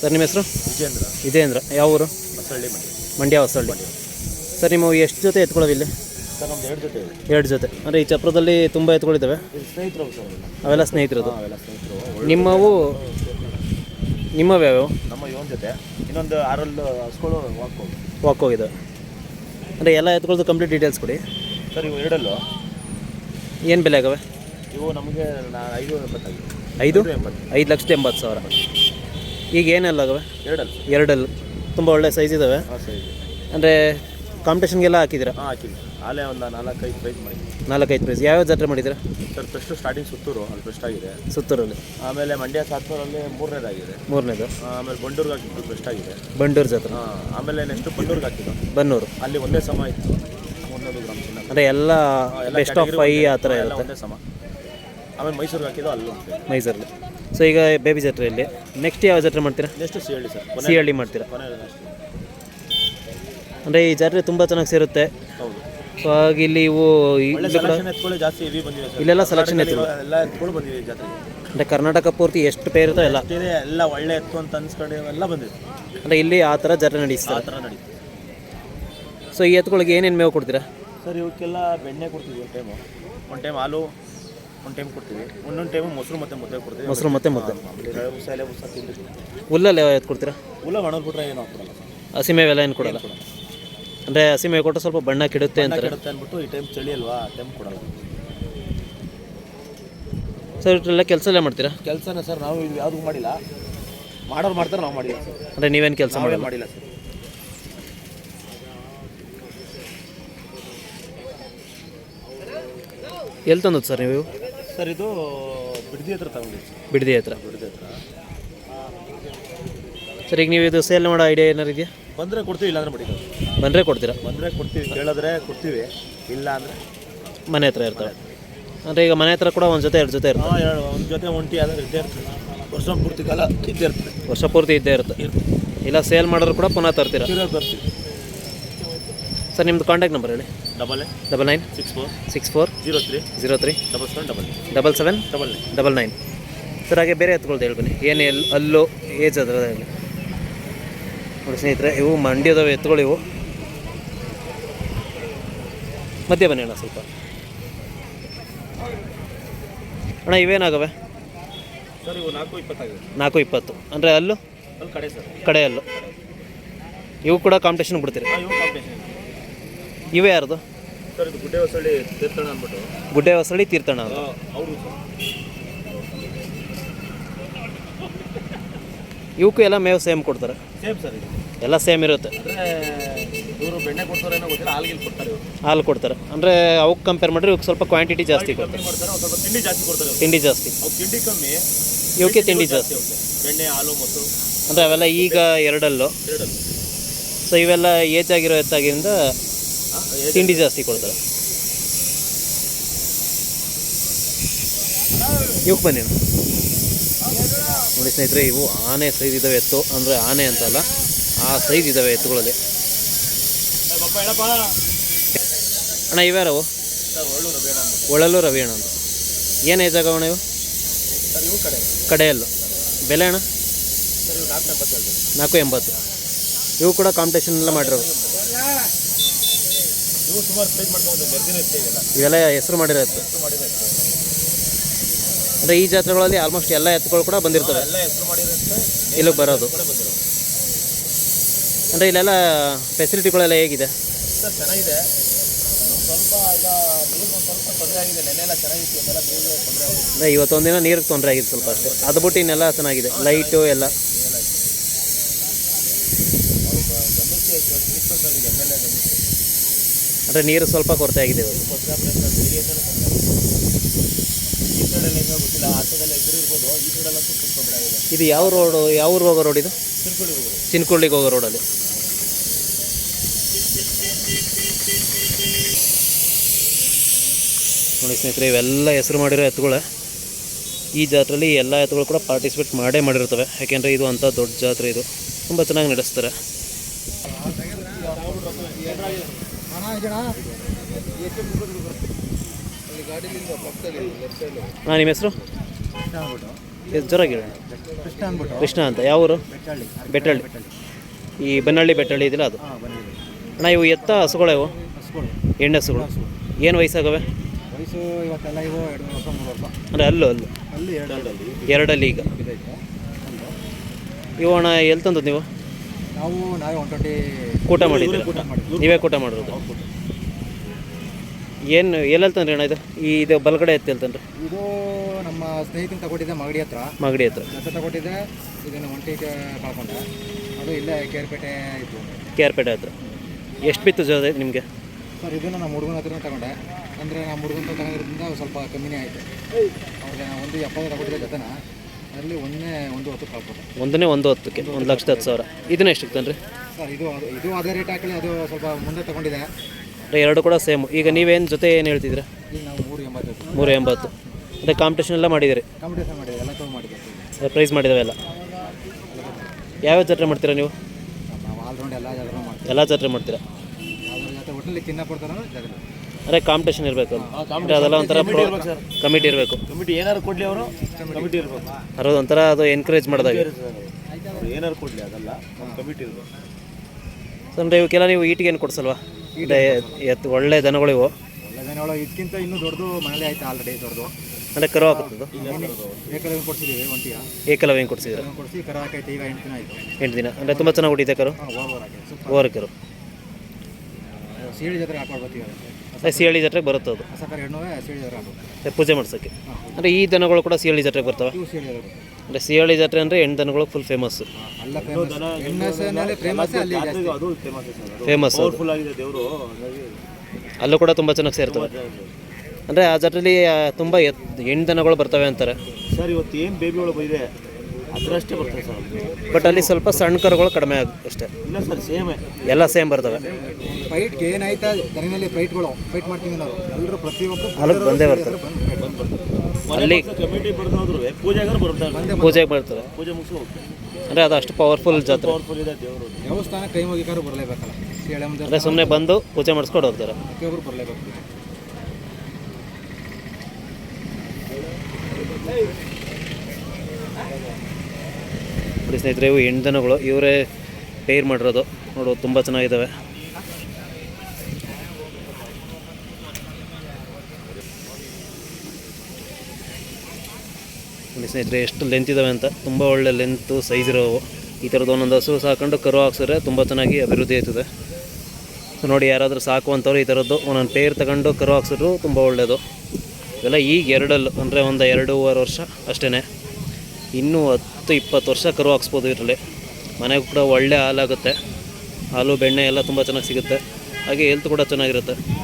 Sir ನಿಮ್ಮ ಹೆಸರು? ವಿಜೇಂದ್ರ. ವಿಜೇಂದ್ರ. ಯಾವ ಊರು? ಹೊಸಳ್ಳಿ ಮಂಡ್ಯ. ಹೊಸಳ್ಳಿ. ಸರ್ ನಿಮ್ಮ ಎಷ್ಟು ಜೊತೆ ಎತ್ಕೊಳ್ಳೋದು ಇಲ್ಲಿ? ಸರ್ ನಮ್ದು ಎರಡು ಜೊತೆ ಇದೆ. ಎರಡು ಜೊತೆ. ಅಂದರೆ ಈ ಚಪ್ರದಲ್ಲಿ ತುಂಬ ಎತ್ಗಳಿದ್ದಾವೆ ಇದು ಸ್ನೇಹಿತರು ಸರ್ ಇವೆಲ್ಲ. ಅವೆಲ್ಲ ಸ್ನೇಹಿತರದು? ಸ್ನೇಹಿತರು. ನಿಮ್ಮವು ನಿಮ್ಮವು ಯಾವ್ಯಾವು? ನಮ್ಮ ಇವನ್ ಜೊತೆ. ಇನ್ನೊಂದು ಆರಲ್ಲಿ ಹಸ್ಗಳು ವಾಕ್ಬೋದು ವಾಕ್ ಹೋಗಿದ್ದಾವೆ ಅಂದರೆ ಎಲ್ಲ ಎತ್ಕೊಳ್ಳೋದು ಕಂಪ್ಲೀಟ್ ಡೀಟೇಲ್ಸ್ ಕೊಡಿ. ಸರ್ ಇವು ಎರಡಲ್ಲೂ. ಏನು ಬೆಲೆ ಆಗವೆ? ಇವು ನಮಗೆ ಐದು ಎಂಬತ್ತಾಗಿದೆ ಐದು? ಎಂಬತ್ತು. ಐದು ಲಕ್ಷದ ಎಂಬತ್ತು ಸಾವಿರ. ಈಗ ಏನೆಲ್ಲ ಆಗವೆ ಎರಡಲ್ಲಿ. ಎರಡಲ್ಲಿ. ತುಂಬ ಒಳ್ಳೆ ಸೈಜ್ ಇದ್ದಾವೆ ಅಂದರೆ ಕಾಂಪಿಟೇಷನ್ಗೆಲ್ಲ ಹಾಕಿದ್ರೆ ಹಾಂ ಹಾಕಿಲ್ಲ ಆಲೇ ಒಂದು ನಾಲ್ಕೈದು ಪ್ರೈಸ್ ಮಾಡಿದ್ವಿ ನಾಲ್ಕೈದು ಪ್ರೈಸ್ ಯಾವ್ಯಾವ ಜಾತ್ರೆ ಮಾಡಿದ್ರೆ ಸರ್ ಫಸ್ಟು ಸ್ಟಾರ್ಟಿಂಗ್ ಸುತ್ತೂರು ಅಲ್ಲಿ ಫಸ್ಟ್ ಆಗಿದೆ. ಸುತ್ತೂರಲ್ಲಿ. ಆಮೇಲೆ ಮಂಡ್ಯ ಸಾತ್ನೂರಲ್ಲಿ ಮೂರನೇದಾಗಿದೆ ಮೂರನೇದು. ಆಮೇಲೆ ಬಂಡೂರ್ಗೆ ಹಾಕಿದ್ದು ಫಸ್ಟ್ ಆಗಿದೆ. ಬಂಡೂರು ಜಾತ್ರೆ. ಆಮೇಲೆ ನೆಕ್ಸ್ಟ್ ಬಂಡೂರ್ಗೆ ಹಾಕಿದ್ದು. ಬನ್ನೂರು. ಅಲ್ಲಿ ಒಂದೇ ಸಮ ಇತ್ತು. ಒಂದೊಂದು ಗ್ರಾಮ್ ಚಿನ್ನ. ಅಂದರೆ ಎಲ್ಲ ಬೆಸ್ಟ್ ಆಫ್ ಫೈ ಆ ಥರ ಎಲ್ಲ ಇರುತ್ತೆ. ಒಂದೇ ಸಮ. ಆಮೇಲೆ ಮೈಸೂರಿಗೆ ಹಾಕಿದ್ದು ಅಲ್ಲೂ. ಮೈಸೂರಲ್ಲಿ. ಸೊ ಈಗ ಬೇಬಿ ಜಾತ್ರೆಯಲ್ಲಿ ನೆಕ್ಸ್ಟ್ ಯಾವ ಜಾತ್ರೆ ಮಾಡ್ತೀರಾ? Next Sihalli sir. ಕೊನೆ ಸಿಹಳ್ಳಿ ಮಾಡ್ತೀರಾ? ಕೊನೆ last. ಅಂದರೆ ಈ ಜಾತ್ರೆ ತುಂಬ ಚೆನ್ನಾಗಿ ಸೇರುತ್ತೆ. ಹೌದು. ಸೊ ಹಾಗಾಗಿ ಇಲ್ಲಿ ಇವು ಒಳ್ಳೆ ಇಲ್ಲಿ ಕೂಡ ಸೆಲೆಕ್ಷನ್ ಎತ್ಕೊಳ್ಳಿ ಜಾಸ್ತಿ ಬಂದಿವೆ ಸರ್. ಇಲ್ಲೆಲ್ಲ ಸೆಲೆಕ್ಷನ್ ಕರ್ನಾಟಕದಲ್ಲಿ ಎತ್ತು ಎಲ್ಲ ಎತ್ಕೊಂಡು ಬಂದಿವೆ ಈ ಜಾತ್ರೆಗೆ. ಅಂದರೆ ಕರ್ನಾಟಕ ಪೂರ್ತಿ ಎಷ್ಟು ಪೇರ್ ಇರುತ್ತೋ ಎಲ್ಲ. ಅಷ್ಟಿದೆ ಎಲ್ಲ ಒಳ್ಳೆ ಎತ್ತು ಅಂತ ಅನ್ಸ್ಕೊಂಡು ಎಲ್ಲ ಬಂದಿದೆ. ಅಂದರೆ ಇಲ್ಲಿ ಆ ಥರ ಜಾತ್ರೆ ಆ ನಡೆಸ್ತಾರೆ ಥರ ನಡೀತದೆ. ಸೊ ಈ ಎತ್ತುಗಳಿಗೆ ಏನೇನು ಮೇವು ಕೊಡ್ತೀರಾ? ಸರ್ ಇವಕ್ಕೆಲ್ಲ ಬೆಣ್ಣೆ ಕೊಡ್ತೀವಿ ಒನ್ ಟೈಮು ಒಂದು ಟೈಮ್ ಹಾಲು ಒಂದು ಟೈಮ್ ಕೊಡ್ತೀವಿ. ಒಂದೊಂದು ಟೈಮ್ ಮೊಸರು ಮತ್ತೆ ಮುದ್ದೆ ಕೊಡ್ತೀವಿ. ಮೊಸರು ಮತ್ತೆ ಮುದ್ದೆ. ಮಾಮೂಲಿ ರವೆ ಎತ್ ಎಲೆ ತಿಂದು ಹುಲ್ಲಲ್ಲಿ ಕೊಡ್ತೀರಾ? ಹುಲ್ಲ ಒಣಗ್ಬಿಟ್ರೆ ಏನು ಹಾಕ್ಬಿಡಲ್ಲ ಸರ್. ಹಸಿಮೇವೆಲ್ಲ ಏನು ಕೊಡಲ್ಲ? ಅಂದರೆ ಹಸಿಮೇವ್ ಕೊಟ್ಟರೆ ಸ್ವಲ್ಪ ಬಣ್ಣ ಕೆಡುತ್ತೆ ಅಂತ ಕೆಡುತ್ತೆ ಅಂದ್ಬಿಟ್ಟು ಈ ಟೈಮ್ ಚಳಿ ಅಲ್ವಾ ಟೈಮ್ ಕೊಡಲ್ಲ. ಸರ್ ಇಷ್ಟೆಲ್ಲ ಕೆಲಸ ಎಲ್ಲ ಮಾಡ್ತೀರಾ? ಕೆಲಸನ ಸರ್ ನಾವು ಇದು ಯಾವುದು ಮಾಡಿಲ್ಲ. ಮಾಡೋರು ಮಾಡ್ತಾರೆ ನಾವು ಮಾಡಿಲ್ಲ ಸರ್. ಅಂದರೆ ನೀವೇನು ಕೆಲಸ ನಾವೇ ಮಾಡಲ್ಲ ಮಾಡಿಲ್ಲ ಸರ್. ಎಲ್ಲಿ ತಂದದ್ದು ಸರ್ ನೀವು? ಸರ್ ಇದು ಬಿಡದಿ ಹತ್ರ ತಗೊಂಡಿದ್ದೀವಿ ಬಿಡದಿ ಹತ್ರ. ಬಿಡದಿ ಹತ್ರ. ಸರ್ ಈಗ ನೀವು ಇದು ಸೇಲ್ ಮಾಡೋ ಐಡಿಯಾ ಏನಾರು ಇದೆಯಾ? ಬಂದರೆ ಕೊಡ್ತೀವಿ ಇಲ್ಲಾಂದ್ರೆ ಬಿಡಿ ಬಂದರೆ ಕೊಡ್ತೀರಾ? ಬಂದರೆ ಕೊಡ್ತೀವಿ ಕೇಳಿದ್ರೆ ಕೊಡ್ತೀವಿ. ಇಲ್ಲ ಅಂದರೆ ಮನೆ ಹತ್ರ ಇರ್ತಾರೆ ಅಂದರೆ ಈಗ ಮನೆ ಹತ್ರ ಕೂಡ ಒಂದು ಜೊತೆ ಎರಡು ಜೊತೆ ಇರ್ತದೆ. ಎರಡು ಒಂದು ಜೊತೆ ಒಂಟಿ ಆದರೆ ಇದ್ದೇ ಇರ್ತದೆ. ವರ್ಷ ಪೂರ್ತಿ ಕಾಲ ಇದ್ದೇ ಇರ್ತದೆ. ವರ್ಷ ಪೂರ್ತಿ ಇದ್ದೇ ಇರುತ್ತೆ. ಇಲ್ಲ ಸೇಲ್ ಮಾಡಿದ್ರು ಕೂಡ ಪುನಃ ತರ್ತೀರಾ? ಸರ್ ನಿಮ್ಮದು ಕಾಂಟ್ಯಾಕ್ಟ್ ನಂಬರ್ ಹೇಳಿ. Double double nine six four six four zero three zero three double seven double double seven double nine double nine. Sir ಹಾಗೆ ಬೇರೆ ಎತ್ಕೊಳ್ತಾ ಹೇಳ್ಬನ್ನಿ ಏನು ಎಲ್ಲಿ ಅಲ್ಲೋ ಏಜ್ ಅದರಲ್ಲಿ. ನೋಡಿ ಸ್ನೇಹಿತರೆ ಇವು ಮಂಡ್ಯದವು ಎತ್ತುಗಳು ಇವು. ಮಧ್ಯೆ ಬನ್ನಿ ಅಣ್ಣ ಸ್ವಲ್ಪ. ಅಣ್ಣ ಇವೇನಾಗವೆ? ಸರ್ ಇವು ನಾಲ್ಕು ಇಪ್ಪತ್ತಾಗಿದೆ. ನಾಲ್ಕು ಇಪ್ಪತ್ತು. ಅಂದರೆ ಅಲ್ಲು? ಅಲ್ಲಿ ಕಡೆ ಸರ್. ಕಡೆ ಅಲ್ಲು. ಇವು ಕೂಡ ಕಾಂಪಿಟೇಷನ್ ಬಿಡ್ತೀರಿ. ಇವೇ ಯಾರ್ದು? ಸರ್ ಇದು ಗುಡ್ಡೆ ಹೊಸಳ್ಳಿ ತೀರ್ಥಣ್ಣ ಅಂದ್ಬಿಟ್ಟು. ಗುಡ್ಡೆ ಹೊಸಳಿ ತೀರ್ಥಣ್ಣ ಅಂತ. ಅವರು. ಇವಕ್ಕೂ ಎಲ್ಲ ಮೇವು ಸೇಮ್ ಕೊಡ್ತಾರೆ? ಸೇಮ್ ಸರ್ ಇದು. ಎಲ್ಲ ಸೇಮ್ ಇರುತ್ತೆ. ಅಂದರೆ ಇವರು ಬೆಣ್ಣೆ ಕೊಡ್ತಾರೆ ಏನೋ ಗೊತ್ತಿಲ್ಲ ಹಾಲ್ಗಿಲ್ ಕೊಡ್ತಾರೆ ಇವರು. ಹಾಲು ಕೊಡ್ತಾರೆ. ಅಂದರೆ ಅವಕ್ಕೆ ಕಂಪೇರ್ ಮಾಡಿದ್ರೆ ಇವಕ್ಕೆ ಸ್ವಲ್ಪ ಕ್ವಾಂಟಿಟಿ ಜಾಸ್ತಿ ಕೊಡ್ತಾರೆ ಕಮ್ಮಿ ಮಾಡ್ತಾರೆ ಒಂದು ಸ್ವಲ್ಪ ತಿಂಡಿ ಜಾಸ್ತಿ ಕೊಡ್ತಾರೆ ಇವ್ರು. ತಿಂಡಿ ಜಾಸ್ತಿ. ತಿಂಡಿ ಕಮ್ಮಿ ಇವಕ್ಕೆ ತಿಂಡಿ ಜಾಸ್ತಿ ಅಂದ್ರೆ ಬೆಣ್ಣೆ ಹಾಲು ಮೊಸರು. ಅಂದರೆ ಅವೆಲ್ಲ ಈಗ ಎರಡಲ್ಲೂ. ಎರಡಲ್ಲ. ಸೊ ಇವೆಲ್ಲ ಏಜ್ ಆಗಿರೋ ಎತ್ತಾಗಿಂದ ತಿಂಡಿ ಜಾಸ್ತಿ ಕೊಡ್ತಾರೆ. ಇವಕ್ಕೆ ಬನ್ನಿ ಅಣ್ಣ. ನೋಡಿ ಸ್ನೇಹಿತರೆ, ಇವು ಆನೆ ಸೈಜ್ ಇದ್ದಾವೆ ಎತ್ತು, ಅಂದರೆ ಆನೆ ಅಂತಲ್ಲ, ಆ ಸೈಜ್ ಇದ್ದಾವೆ ಎತ್ತುಗಳಲ್ಲಿ. ಅಣ್ಣ ಇವ್ಯಾರವು ಒಳಲು ರವಿ ಅಣ್ಣ ಅಂತ. ಏನು ಏಜ್ ಆಗವಣ ಇವು? ಕಡೆಯಲ್ಲು. ಬೆಲೆ ಅಣ್ಣ? ನಾಲ್ಕು ಎಂಬತ್ತು. ಇವು ಕೂಡ ಕಾಂಪಿಟೇಷನ್ ಎಲ್ಲ ಮಾಡಿರೋದು ಇವು ಸುಮಾರು ಮಾಡ್ಕೊಂಡು ಇವೆಲ್ಲ ಹೆಸರು ಮಾಡಿರೋ ಎತ್ತು ಹೆಸರು ಅಂದರೆ ಈ ಜಾತ್ರೆಗಳಲ್ಲಿ ಆಲ್ಮೋಸ್ಟ್ ಎಲ್ಲ ಎತ್ತುಗಳು ಕೂಡ ಬಂದಿರ್ತವೆ. ಎಲ್ಲ ಹೆಸರು ಇಲ್ಲಿಗೆ ಬರೋದು. ಅಂದ್ರೆ ಅಂದರೆ ಇಲ್ಲೆಲ್ಲ ಫೆಸಿಲಿಟಿಗಳೆಲ್ಲ ಹೇಗಿದೆ? ಸರ್ ಚೆನ್ನಾಗಿದೆ. ಸ್ವಲ್ಪ ಈಗ ನೀರು ಸ್ವಲ್ಪ ತೊಂದರೆ ಆಗಿದೆ. ಚೆನ್ನಾಗಿತ್ತು. ನೀರಿಗೆ ತೊಂದರೆ ಆಗಿದೆ. ಅಂದರೆ ಇವತ್ತೊಂದಿನ ನೀರಿಗೆ ತೊಂದರೆ ಆಗಿದೆ ಸ್ವಲ್ಪ ಅಷ್ಟೇ. ಅದು ಬಿಟ್ಟು ಇನ್ನೆಲ್ಲ ಚೆನ್ನಾಗಿದೆ. ಲೈಟು ಎಲ್ಲ. ಗಮನಿಸಿ ತಿಳಿಸ್ಬೇಕಾಗಿದೆ ಎಂ ಎಲ್ ಎ ಗಮನಿಸಿ ಅಂದರೆ ನೀರು ಸ್ವಲ್ಪ ಕೊರತೆ ಆಗಿದೆ ಇದು ಯಾವ ರೋಡು, ಯಾವ ಊರು ಹೋಗೋ ರೋಡ್ ಇದು? ಚಿನ್ಕುಳ್ಳಿಗೆ ಹೋಗೋ ರೋಡಲ್ಲಿ. ನೋಡಿ ಸ್ನೇಹಿತರೆ, ಇವೆಲ್ಲ ಹೆಸರು ಮಾಡಿರೋ ಎತ್ತುಗಳೇ. ಈ ಜಾತ್ರೆಯಲ್ಲಿ ಎಲ್ಲ ಎತ್ತುಗಳು ಕೂಡ ಪಾರ್ಟಿಸಿಪೇಟ್ ಮಾಡೇ ಮಾಡಿರ್ತವೆ ಯಾಕೆಂದರೆ ಇದು ಅಂಥ ದೊಡ್ಡ ಜಾತ್ರೆ ಇದು. ತುಂಬ ಚೆನ್ನಾಗಿ ನಡೆಸ್ತಾರೆ. ಹಾಂ ನಿಮ್ಮ ಹೆಸರು? ಜ್ವರ ಗಿಡ ಇದು ಜೋರಾಗಿ ಕೃಷ್ಣ ಅಂತ. ಯಾವ ಊರು ಬೆಟ್ಟಳ್ಳಿ. ಈ ಬೆನ್ನಳ್ಳಿ ಬೆಟ್ಟಳ್ಳಿ ಇದಿಲ್ಲ ಅದು? ಅಣ್ಣ ಇವು ಎತ್ತ ಹಸುಗಳು ಇವು? ಎಣ್ಣೆ ಹಸುಗಳು. ಏನು ವಯಸ್ಸಾಗವೆ? ಅಂದರೆ ಅಲ್ಲೂ ಅಲ್ಲೂ. ಅಲ್ಲಿ ಎರಡಲ್ಲಿ. ಈಗ. ಇವು ಅಣ್ಣ ಎಲ್ಲಿ ತಂದದ್ದು ನೀವು? ನಾವು ನಾವೇ ಒನ್ ಟ್ವೆಂಟಿ ಕೂಟ ಮಾಡಿದ್ದೀರಾ? ನೀವೇ ಕೂಟ ಮಾಡಿರೋದು? ಏನು ಎಲ್ಲೆಲ್ಲಿ ತಂದ್ರಿ ಅಣ್ಣ ಇದು? ಈ ಇದು ಬಲಗಡೆ ಎತ್ತಿ ಹೇಳ್ತಂದ್ರೆ ಇದು ನಮ್ಮ ಸ್ನೇಹಿತನ ತಗೊಂಡಿದ್ದೆ ಮಗಡಿ ಹತ್ರ. ಮಗಡಿ ಹತ್ರ. ಜೊತೆ ತಗೊಂಡಿದ್ದೆ ಇದನ್ನು ಒಂಟಿಗೆ ಕಳ್ಕೊಂಡೆ ಅದು ಇಲ್ಲೇ ಕೇರ್ಪೇಟೆ ಇತ್ತು. ಕೆ ಆರ್ ಪೇಟೆ ಹತ್ರ. ಎಷ್ಟು ಬಿತ್ತು ಜೊತೆ ನಿಮಗೆ? ಸರ್ ಇದನ್ನು ನಮ್ಮ ಹುಡುಗನ ಹತ್ರನೇ ತಗೊಂಡೆ. ಅಂದರೆ ನಮ್ಮ ಹುಡುಗನ ತಗೊಂಡಿರೋದ್ರಿಂದ ಸ್ವಲ್ಪ ಕಮ್ಮಿನೇ ಆಯಿತು. ಅವ್ರಿಗೆ ನಾನು ಒಂದು ಎಪ್ಪತ್ತು ತಗೊಂಡಿದ್ದೆ ಜೊತೆನ. ಅದರಲ್ಲಿ ಒಂದನೇ ಒಂದು ಹೊತ್ತು ಕಳ್ಕೊಂಡೆ ಒಂದನೇ ಒಂದು ಹತ್ತಕ್ಕೆ ಒಂದು ಲಕ್ಷದ ಹತ್ತು ಸಾವಿರ. ಇದನ್ನ ಎಷ್ಟಕ್ಕೆ ರೀ ಸರ್ ಇದು ಅದು ಇದು ಅದೇ ರೇಟ್ ಹಾಕಲಿ ಅದು ಸ್ವಲ್ಪ ಮುಂದೆ ತಗೊಂಡಿದೆ. ರೀ ಎರಡು ಕೂಡ ಸೇಮ್. ಈಗ ನೀವೇನು ಜೊತೆ ಏನು ಹೇಳ್ತಿದ್ದೀರಾ? ಈಗ ನಾವು ಮೂರು ಎಂಬತ್ತು ಮೂರು ಎಂಬತ್ತು. ಅಂದರೆ ಕಾಂಪಿಟೇಷನ್ ಎಲ್ಲ ಮಾಡಿದ್ದೀರಿ? ಕಾಂಪಿಟೇಷನ್ ಮಾಡಿದೆ ಎಲ್ಲ ತಗೊಂಡು ಮಾಡಿದ್ದೆ ಪ್ರೈಸ್ ಯಾವ ಯಾವ್ಯಾವ ಜಾತ್ರೆ ಮಾಡ್ತೀರಾ ನೀವು? ನಾವು ಆಲ್ರೌಂಡ್ ಎಲ್ಲ ಜಾತ್ರೆ ಮಾಡ್ತೀವಿ. ಎಲ್ಲ ಜಾತ್ರೆ ಮಾಡ್ತೀರಾ? ಅದ್ರ ಜೊತೆ ಒಟ್ಟಿನಲ್ಲಿ ಚಿನ್ನ ಕೊಡ್ತಾರೋ ಜಾತ್ರೆ. ಅಂದರೆ ಕಾಂಪಿಟೇಷನ್ ಇರಬೇಕು. ಅಂದರೆ ಅದೆಲ್ಲ ಒಂಥರ ಕಮಿಟಿ ಇರಬೇಕು ಕಮಿಟಿ ಏನಾರು ಕೊಡ್ಲಿ ಅವರು? ಕಮಿಟಿ ಇರಬೇಕು. ಅದ್ರ ಒಂಥರ ಅದು ಎನ್ಕರೇಜ್ ಮಾಡಿದಾಗ. ಏನಾದ್ರು ಏನಾರು ಕೊಡ್ಲಿ ಅದಲ್ಲ? ಕಮಿಟಿ ಇರಬೇಕು. ಅಂದರೆ ಇವಕ್ಕೆಲ್ಲ ನೀವು ಈಟಿಗೆ ಏನು ಕೊಡಿಸಲ್ವಾ? ಎತ್ತು ಒಳ್ಳೆ ದನಗಳು ಇವು. ಒಳ್ಳೆ ದನಗಳು ಇದಕ್ಕಿಂತ ಇನ್ನೂ ದೊಡ್ಡದು ಮನೇಲಿ ಆಯ್ತು ಆಲ್ರೆಡಿ ದೊಡ್ಡದು? ಅಂದರೆ ಕರು ಹಾಕುತ್ತದು? ಏಕಲವ್ಯ ಕೊಡ್ಸಿದ್ದೀವಿ ಒಂಟಿಯ? ಏಕಲವ್ಯ ಕೊಡ್ಸಿದ್ರೆ? ಕೊಡಿಸಿ ಕರ ಹಾಕೈತೆ ಈಗ ಎಂಟು ದಿನ ಆಯಿತು. ಎಂಟು ದಿನ. ಅಂದರೆ ತುಂಬ ಚೆನ್ನಾಗಿ ಹೊಡಿತೆ ಕರು? ಓವರ್ ಕರು. ಸೀಳಿ ಜಾತ್ರೆ ಹಾಕೊಂಡು ಸಿಹಳ್ಳಿ ಜಾತ್ರೆಗೆ ಬರುತ್ತೆ ಅದು. ಹೊಸ ಕರ ಹೆಣ್ಣು ಸೀಳಿ ಜಾತ್ರೆ ಅದೇ. ಪೂಜೆ ಮಾಡ್ಸೋಕ್ಕೆ. ಅಂದರೆ ಈ ದನಗಳು ಕೂಡ ಸಿಹಳ್ಳಿ ಜಾತ್ರೆಗೆ ಬರ್ತವೆ. ಇವು ಸಿ ಹಳ್ಳಿ ಅಂದರೆ ಸಿಹಳ್ಳಿ ಜಾತ್ರೆ ಅಂದರೆ ಹೆಣ್ಣು ದನಗಳು ಫುಲ್ ಫೇಮಸ್ಸು ಅಲ್ಲ ಫೇಮಸ್ ಫೇಮಸ್ ಅಲ್ಲಿ ಜಾಸ್ತಿ. ಅದು ಫೇಮಸ್ ಸರ್ ಫೇಮಸ್ ಅದು. ಪವರ್ಫುಲ್ ಆಗಿದೆ ದೇವರು ಹಾಗಾಗಿ ಅಲ್ಲೂ ಕೂಡ ತುಂಬ ಚೆನ್ನಾಗಿ ಸೇರ್ತವೆ. ಅಂದರೆ ಆ ಜಾತ್ರೆಯಲ್ಲಿ ತುಂಬ ಎತ್ ಹೆಣ್ಣು ದನಗಳು ಬರ್ತವೆ ಅಂತಾರೆ. ಸರ್ ಇವತ್ತು ಏನು ಬೇಬಿಗಳು ಒಳಗೆ ಇದೆ? ಅದರಷ್ಟೇ ಬರ್ತದೆ ಸರ್ ಬಟ್ ಅಲ್ಲಿ ಸ್ವಲ್ಪ ಸಣ್ಣ ಕರುಗಳು ಕಡಿಮೆ ಆಗುತ್ತೆ ಅಷ್ಟೇ. ಇಲ್ಲ ಸರ್ ಸೇಮೇ ಎಲ್ಲ ಸೇಮ್ ಬರ್ತವೆ. ಫೈಟ್ಗೆ ಏನಾಯ್ತಾ ದನಿನಲ್ಲಿ ಫೈಟ್ಗಳು ಫೈಟ್ ಮಾಡ್ತೀವಿ ನಾವು. ಎಲ್ಲರೂ ಪ್ರತಿಯೊಬ್ಬರು ಹೊಲಕ್ಕೆ ಬಂದೇ ಬರ್ತಾರೆ ಅಲ್ಲಿ ಕಮಿಟಿ ಬರ್ದೋದ್ರು. ಪೂಜೆಗಾರು ಬರ್ತಾರೆ ಪೂಜೆಗೆ ಬರ್ತಾರೆ ಪೂಜೆ ಮುಗಿಸಿ ಹೋಗ್ತಾರೆ ಅಂದರೆ ಅದು ಅಷ್ಟು ಪವರ್ಫುಲ್ ಜಾತ್ರೆ. ಪವರ್ಫುಲ್ ಇದೆ ದೇವರು ದೇವಸ್ಥಾನ ಕೈ ಮುಗಿಕಾರು ಬರಲೇಬೇಕಲ್ಲ? ಅಂದರೆ ಸುಮ್ಮನೆ ಬಂದು ಪೂಜೆ ಮಾಡಿಸ್ಕೊಂಡು ಹೋಗ್ತಾರೆ. ಪ್ರತಿಯೊಬ್ಬರು ಬರಲೇಬೇಕು. ನೋಡಿ ಸ್ನೇಹಿತರೆ, ಇವು ಹೆಣ್ಣು ದನಗಳು. ಇವರೇ ಪೇರ್ ಮಾಡಿರೋದು. ನೋಡು, ತುಂಬ ಚೆನ್ನಾಗಿದ್ದಾವೆ ನೋಡಿ ಸ್ನೇಹಿತರೆ, ಎಷ್ಟು ಲೆಂತ್ ಇದ್ದಾವೆ ಅಂತ. ತುಂಬ ಒಳ್ಳೆ ಲೆಂತು ಸೈಜ್ ಇರೋವು. ಈ ಥರದ್ದು ಒಂದೊಂದು ಹಸು ಸಾಕೊಂಡು ಕರು ಹಾಕ್ಸಿದ್ರೆ ತುಂಬ ಚೆನ್ನಾಗಿ ಅಭಿವೃದ್ಧಿ ಆಯ್ತದೆ. ನೋಡಿ ಯಾರಾದರೂ ಸಾಕುವಂಥವ್ರು ಈ ಥರದ್ದು ಒಂದೊಂದು ಪೇರ್ ತಗೊಂಡು ಕರು ಹಾಕ್ಸಿದ್ರು ತುಂಬ ಒಳ್ಳೆಯದು ಇವೆಲ್ಲ ಈಗ ಎರಡಲ್ಲೂ. ಅಂದರೆ ಒಂದು ಎರಡೂವರೆ ವರ್ಷ ಅಷ್ಟೇ ಇನ್ನೂ ಹತ್ತು ಇಪ್ಪತ್ತು ವರ್ಷ ಕರು ಹಾಕ್ಸ್ಬೋದು ಇದರಲ್ಲಿ. ಮನೆಗೂ ಕೂಡ ಒಳ್ಳೆ ಹಾಲಾಗುತ್ತೆ. ಹಾಲು, ಬೆಣ್ಣೆ ಎಲ್ಲ ತುಂಬ ಚೆನ್ನಾಗಿ ಸಿಗುತ್ತೆ. ಹಾಗೆ ಹೆಲ್ತ್ ಕೂಡ ಚೆನ್ನಾಗಿರುತ್ತೆ.